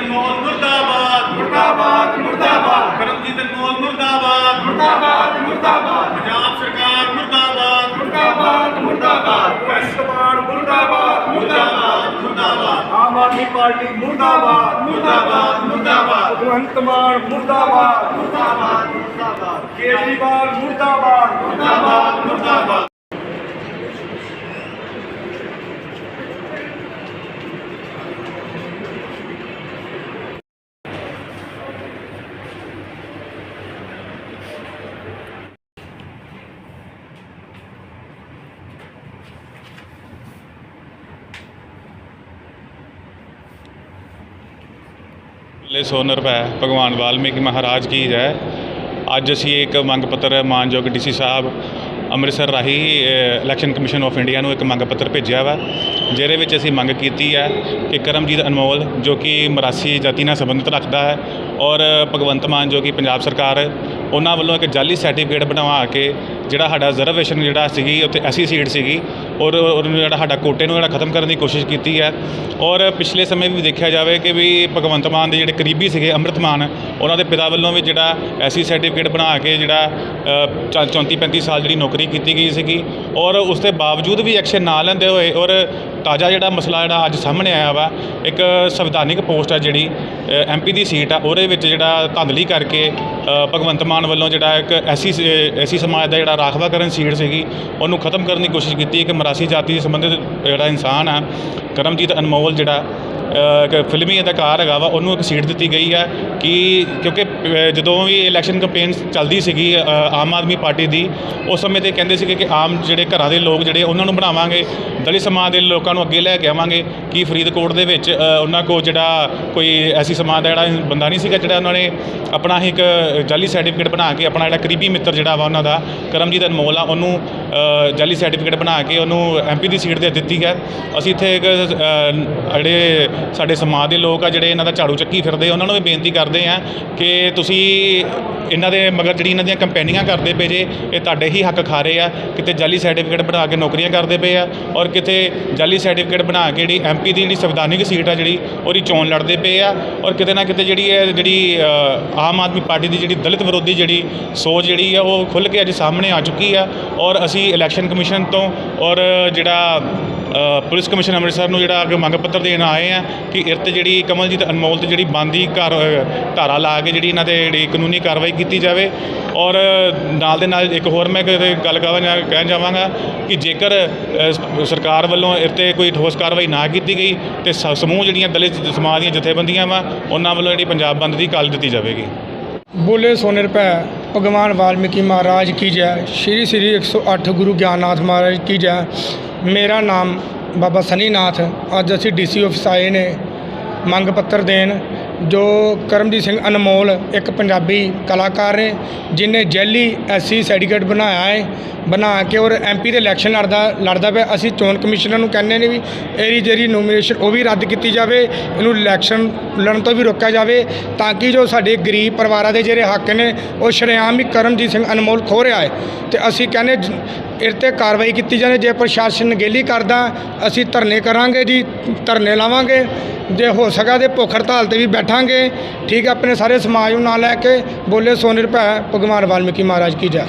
ਅਨਮੋਲ ਮੁਰਦਾਬਾਦ। ਮੁਰਦਾਬਾਦ ਮੁਰਦਾਬਾਦ। ਕਰਮਜੀਤ ਅਨਮੋਲ ਮੁਰਦਾਬਾਦ। ਮੁਰਦਾਬਾਦ ਮੁਰਦਾਬਾਦ। ਪੰਜਾਬ ਸਰਕਾਰ ਮੁਰਦਾਬਾਦ। ਮੁਰਦਾਬਾਦ ਮੁਰਦਾਬਾਦ। ਕਸ਼ਮਾਨ ਮੁਰਦਾਬਾਦ। ਮੁਰਦਾਬਾਦ ਮੁਰਦਾਬਾਦ। ਆਮ ਆਦਮੀ ਪਾਰਟੀ ਮੁਰਦਾਬਾਦ ਮੁਰਦਾਬਾਦ ਮੁਰਦਾਬਾਦ। ਭਗਵੰਤ ਮਾਨ ਮੁਰਦਾਬਾਦ ਮੁਰਦਾਬਾਦ। ਮੁਰਦਾਬਾਦ। ਕੇਜਰੀਵਾਲ ਮੁਰਦਾਬਾਦ। ਮੁਰਦਾਬਾਦ ਮੁਰਦਾਬਾਦ। ਲੈ ਸੋਨ ਰੁਪਏ ਭਗਵਾਨ ਵਾਲਮੀਕੀ ਮਹਾਰਾਜ ਕੀ ਜੈ। ਅੱਜ ਅਸੀਂ ਇੱਕ ਮੰਗ ਪੱਤਰ ਮਾਨਯੋਗ ਡੀਸੀ ਸਾਹਿਬ ਅੰਮ੍ਰਿਤਸਰ ਰਾਹੀਂ ਇਲੈਕਸ਼ਨ ਕਮਿਸ਼ਨ ਆਫ ਇੰਡੀਆ ਨੂੰ ਇੱਕ ਮੰਗ ਪੱਤਰ ਭੇਜਿਆ ਵਾ, ਜਿਹਦੇ ਵਿੱਚ ਅਸੀਂ ਮੰਗ ਕੀਤੀ ਹੈ ਕਿ ਕਰਮਜੀਤ ਅਨਮੋਲ, ਜੋ ਕਿ ਮਰਾਸੀ ਜਾਤੀ ਨਾਲ ਸੰਬੰਧਿਤ ਰੱਖਦਾ ਹੈ, ਔਰ ਭਗਵੰਤ ਮਾਨ, ਜੋ ਕਿ ਪੰਜਾਬ ਸਰਕਾਰ, ਉਹਨਾਂ ਵੱਲੋਂ ਇੱਕ ਜਾਲੀ ਸਰਟੀਫਿਕੇਟ ਬਣਵਾ ਕੇ ਜਿਹੜਾ ਸਾਡਾ ਰਿਜ਼ਰਵੇਸ਼ਨ ਜਿਹੜਾ ਸੀਗੀ ਉੱਥੇ ਐਸੀ ਸੀਟ ਸੀਗੀ ਔਰ ਉਹਨੂੰ ਜਿਹੜਾ ਸਾਡਾ ਕੋਟੇ ਨੂੰ ਜਿਹੜਾ ਖਤਮ ਕਰਨ ਦੀ ਕੋਸ਼ਿਸ਼ ਕੀਤੀ ਹੈ। ਔਰ ਪਿਛਲੇ ਸਮੇਂ ਵੀ ਦੇਖਿਆ ਜਾਵੇ ਕਿ ਵੀ ਭਗਵੰਤ ਮਾਨ ਦੇ ਜਿਹੜੇ ਕਰੀਬੀ ਸੀਗੇ ਅੰਮ੍ਰਿਤ ਮਾਨ ਉਹਨਾਂ ਦੇ ਪਿਤਾ ਵੱਲੋਂ ਵੀ ਜਿਹੜਾ ਐਸੀ ਸਰਟੀਫਿਕੇਟ ਬਣਾ ਕੇ ਜਿਹੜਾ ਅ, ਚੌ- 34 35 ਸਾਲ ਜਿਹੜੀ ਨੌਕਰੀ ਕੀਤੀ ਗਈ ਸੀਗੀ। ਔਰ ਉਸ ਦੇ ਬਾਵਜੂਦ ਵੀ ਐਕਸ਼ਨ ਨਾ ਲੈਂਦੇ ਹੋਏ ਔਰ ਤਾਜ਼ਾ ਜਿਹੜਾ ਮਸਲਾ ਜਿਹੜਾ ਅੱਜ ਸਾਹਮਣੇ ਆਇਆ ਵਾ ਇੱਕ ਸੰਵਿਧਾਨਿਕ ਪੋਸਟ ਆ ਜਿਹੜੀ ਐਮਪੀ ਦੀ ਸੀਟ ਆ, ਉਹਦੇ ਵਿੱਚ ਜਿਹੜਾ ਧਾਂਦਲੀ ਕਰਕੇ ਭਗਵੰਤ ਮਾਨ ਵੱਲੋਂ ਜਿਹੜਾ ਇੱਕ ਐਸੀ ਐਸੀ ਸਮਾਜ ਦਾ ਜਿਹੜਾ ਰਾਖਵਾਕਰਨ ਸੀਟ ਸੀਗੀ, ਉਹਨੂੰ ਖਤਮ ਕਰਨ ਦੀ ਕੋਸ਼ਿਸ਼ ਕੀਤੀ ਕਿ ਮਰਾਸੀ ਜਾਤੀ ਦੇ ਸੰਬੰਧਿਤ ਜਿਹੜਾ ਇਨਸਾਨ ਆ, ਕਰਮਜੀਤ ਅਨਮੋਲ ਜਿਹੜਾ ਇੱਕ ਫਿਲਮੀ ਅਦਾਕਾਰ ਹੈਗਾ ਵਾ, ਉਹਨੂੰ ਇੱਕ ਸੀਟ ਦਿੱਤੀ ਗਈ ਹੈ ਕਿ ਕਿਉਂਕਿ ਜਦੋਂ ਵੀ ਇਲੈਕਸ਼ਨ ਕੈਂਪੇਨ ਚੱਲਦੀ ਸੀਗੀ ਆਮ ਆਦਮੀ ਪਾਰਟੀ ਦੀ, ਉਸ ਸਮੇਂ ਤੇ ਕਹਿੰਦੇ ਸੀਗੇ ਕਿ ਆਮ ਜਿਹੜੇ ਘਰਾਂ ਦੇ ਲੋਕ ਜਿਹੜੇ, ਉਹਨਾਂ ਨੂੰ ਬਣਾਵਾਂਗੇ। ਦਲਿਤ ਸਮਾਜ ਦੇ ਲੋਕਾਂ ਨੂੰ ਅੱਗੇ ਲੈ ਕੇ ਆਵਾਂਗੇ ਕਿ ਫਰੀਦਕੋਟ ਦੇ ਵਿੱਚ ਉਹਨਾਂ ਕੋਲ ਜਿਹੜਾ ਕੋਈ ਐਸੀ ਸਮਾਜ ਦਾ ਜਿਹੜਾ ਬੰਦਾ ਨਹੀਂ ਸੀਗਾ ਜਿਹੜਾ ਉਹਨਾਂ ਨੇ ਆਪਣਾ ਹੀ ਇੱਕ ਜਾਲੀ ਸਰਟੀਫਿਕੇਟ ਬਣਾ ਕੇ ਆਪਣਾ ਜਿਹੜਾ ਕਰੀਬੀ ਮਿੱਤਰ ਜਿਹੜਾ ਵਾ ਉਹਨਾਂ ਦਾ, ਕਰਮਜੀਤ ਅਨਮੋਲ ਆ, ਉਹਨੂੰ ਜਾਲੀ ਸਰਟੀਫਿਕੇਟ ਬਣਾ ਕੇ ਉਹਨੂੰ ਐਮਪੀ ਦੀ ਸੀਟ ਦੇ ਦਿੱਤੀ ਹੈ। ਅਸੀਂ ਇੱਥੇ ਇੱਕ ਜਿਹੜੇ ਸਾਡੇ ਸਮਾਜ ਦੇ ਲੋਕ ਆ, ਜਿਹੜੇ ਇਹਨਾਂ ਦਾ ਝਾੜੂ ਚੱਕੀ ਫਿਰਦੇ ਉਹਨਾਂ ਨੂੰ ਵੀ ਬੇਨਤੀ ਕਰਦੇ ਆ ਕਿ ਤੁਸੀਂ ਇਹਨਾਂ ਦੇ ਮਗਰ ਜਿਹੜੀ ਇਹਨਾਂ ਦੀਆਂ ਕੰਪੈਨੀਆਂ ਕਰਦੇ ਪਏ ਜੇ, ਇਹ ਤੁਹਾਡੇ ਹੀ ਹੱਕ ਖਾ ਰਹੇ ਆ, ਕਿਤੇ ਜਾਲੀ ਸਰਟੀਫਿਕੇਟ ਬਣਾ ਕੇ ਨੌਕਰੀਆਂ ਕਰਦੇ ਪਏ ਆ, ਔਰ ਕਿਤੇ ਜਾਲੀ ਸਰਟੀਫਿਕੇਟ ਬਣਾ ਕੇ ਜਿਹੜੀ ਐਮਪੀ ਦੀ ਜਿਹੜੀ ਸੰਵਿਧਾਨਿਕ ਸੀਟ ਆ ਜਿਹੜੀ, ਉਹਦੀ ਚੋਣ ਲੜਦੇ ਪਏ ਆ ਔਰ ਕਿਤੇ ਨਾ ਕਿਤੇ ਜਿਹੜੀ ਹੈ ਜਿਹੜੀ ਆਮ ਆਦਮੀ ਪਾਰਟੀ ਦੀ ਜਿਹੜੀ ਦਲਿਤ ਵਿਰੋਧੀ ਜਿਹੜੀ ਸੋਚ ਜਿਹੜੀ ਆ, ਉਹ ਖੁੱਲ੍ਹ ਕੇ ਅੱਜ ਸਾਹਮਣੇ ਆ ਚੁੱਕੀ ਆ ਔਰ ਅਸੀਂ ਇਲੈਕਸ਼ਨ ਕਮਿਸ਼ਨ ਤੋਂ ਔਰ ਜਿਹੜਾ ਪੁਲਿਸ ਕਮਿਸ਼ਨ ਅੰਮ੍ਰਿਤਸਰ ਨੂੰ ਜਿਹੜਾ ਅੱਗੇ ਮੰਗ ਪੱਤਰ ਦੇਣ ਆਏ ਆ ਕਿ ਇਰਤ ਜਿਹੜੀ ਕਮਲਜੀਤ ਅਨਮੋਲ ਤੇ ਜਿਹੜੀ ਬੰਦੀ ਘਰ, ਧਾਰਾ ਲਾ ਕੇ ਜਿਹੜੀ ਇਹਨਾਂ ਤੇ ਜਿਹੜੀ ਕਾਨੂੰਨੀ ਕਾਰਵਾਈ ਕੀਤੀ ਜਾਵੇ ਔਰ ਨਾਲ ਦੇ ਨਾਲ ਇੱਕ ਹੋਰ ਮੈਂ ਗੱਲ ਗੱਲ ਜਾਂ ਕਹਿਣ ਜਾਵਾਂਗਾ ਕਿ ਜੇਕਰ ਸਰਕਾਰ ਵੱਲੋਂ ਇਰਤੇ ਕੋਈ ਠੋਸ ਕਾਰਵਾਈ ਨਾ ਕੀਤੀ ਗਈ ਤੇ ਸ- ਸਮੂਹ ਜਿਹੜੀਆਂ ਦਲਿਤ ਸਮਾਜ ਦੀਆਂ ਜਥੇਬੰਦੀਆਂ ਵਾ, ਉਹਨਾਂ ਵੱਲੋਂ ਜਿਹੜੀ ਪੰਜਾਬ ਬੰਦ ਦੀ ਕਾਲ ਦਿੱਤੀ ਜਾਵੇਗੀ। ਬੋਲੇ ਸੋਨੇ ਰੁਪਏ, ਭਗਵਾਨ ਵਾਲਮੀਕੀ ਮਹਾਰਾਜ ਕੀ ਜੈ, ਸ਼੍ਰੀ ਸ਼੍ਰੀ 108 ਗੁਰੂ ਗਿਆਨਨਾਥ ਮਹਾਰਾਜ ਕੀ ਜੈ। ਮੇਰਾ ਨਾਮ ਬਾਬਾ ਸਨੀ ਨਾਥ ਅੱਜ ਅਸੀਂ ਡੀਸੀ ਆਫਿਸ ਆਏ ਨੇ। ਮੰਗ ਪੱਤਰ ਦੇਣ, ਜੋ ਕਰਮਜੀਤ ਸਿੰਘ ਅਨਮੋਲ ਇੱਕ ਪੰਜਾਬੀ ਕਲਾਕਾਰ ਨੇ ਜਿਨੇ ਜੈਲੀ ਐਸਸੀ ਸਰਟੀਫਿਕੇਟ ਬਣਾਇਆ ਹੈ, ਬਣਾ ਕੇ ਔਰ ਐਮਪੀ ਦੇ ਇਲੈਕਸ਼ਨ ਲੜਦਾ ਲੜਦਾ ਪਿਆ। ਅਸੀਂ ਚੋਣ ਕਮਿਸ਼ਨਰ ਨੂੰ ਕਹਿੰਦੇ ਨੇ ਵੀ ਇਹਦੀ ਜਿਹੜੀ ਨੋਮੀਨੇਸ਼ਨ ਉਹ ਵੀ ਰੱਦ ਕੀਤੀ ਜਾਵੇ, ਇਹਨੂੰ ਇਲੈਕਸ਼ਨ ਲੜਨ ਤੋਂ ਵੀ ਰੋਕਿਆ ਜਾਵੇ, ਤਾਂ ਕਿ ਜੋ ਸਾਡੇ ਗਰੀਬ ਪਰਿਵਾਰਾਂ ਦੇ ਜਿਹੜੇ ਹੱਕ ਨੇ, ਉਹ ਸ਼ਰੇਆਮ ਹੀ ਕਰਮਜੀਤ ਸਿੰਘ ਅਨਮੋਲ ਖੋ ਰਿਹਾ ਹੈ। ਤੇ ਅਸੀਂ ਕਹਿੰਦੇ ਜ- ਇਹ 'ਤੇ ਕਾਰਵਾਈ ਕੀਤੀ ਜਾਵੇ ਜੇ ਪ੍ਰਸ਼ਾਸਨ ਨਗੇਲੀ ਕਰਦਾ, ਅਸੀਂ ਧਰਨੇ ਕਰਾਂਗੇ ਜੀ, ਧਰਨੇ ਲਾਵਾਂਗੇ, ਜੇ ਹੋ ਸਕਾ ਤੇ ਭੁੱਖ ਹੜਤਾਲ ਤੇ ਵੀ ਬੈਠਾਂਗੇ। ਠੀਕ ਹੈ ਆਪਣੇ ਸਾਰੇ ਸਮਾਜ ਨੂੰ ਨਾਲ ਲੈ ਕੇ ਬੋਲੇ ਸੋਨੇ ਰੁਪਏ, ਭਗਵਾਨ ਵਾਲਮੀਕੀ ਮਹਾਰਾਜ ਕੀ ਜੈ।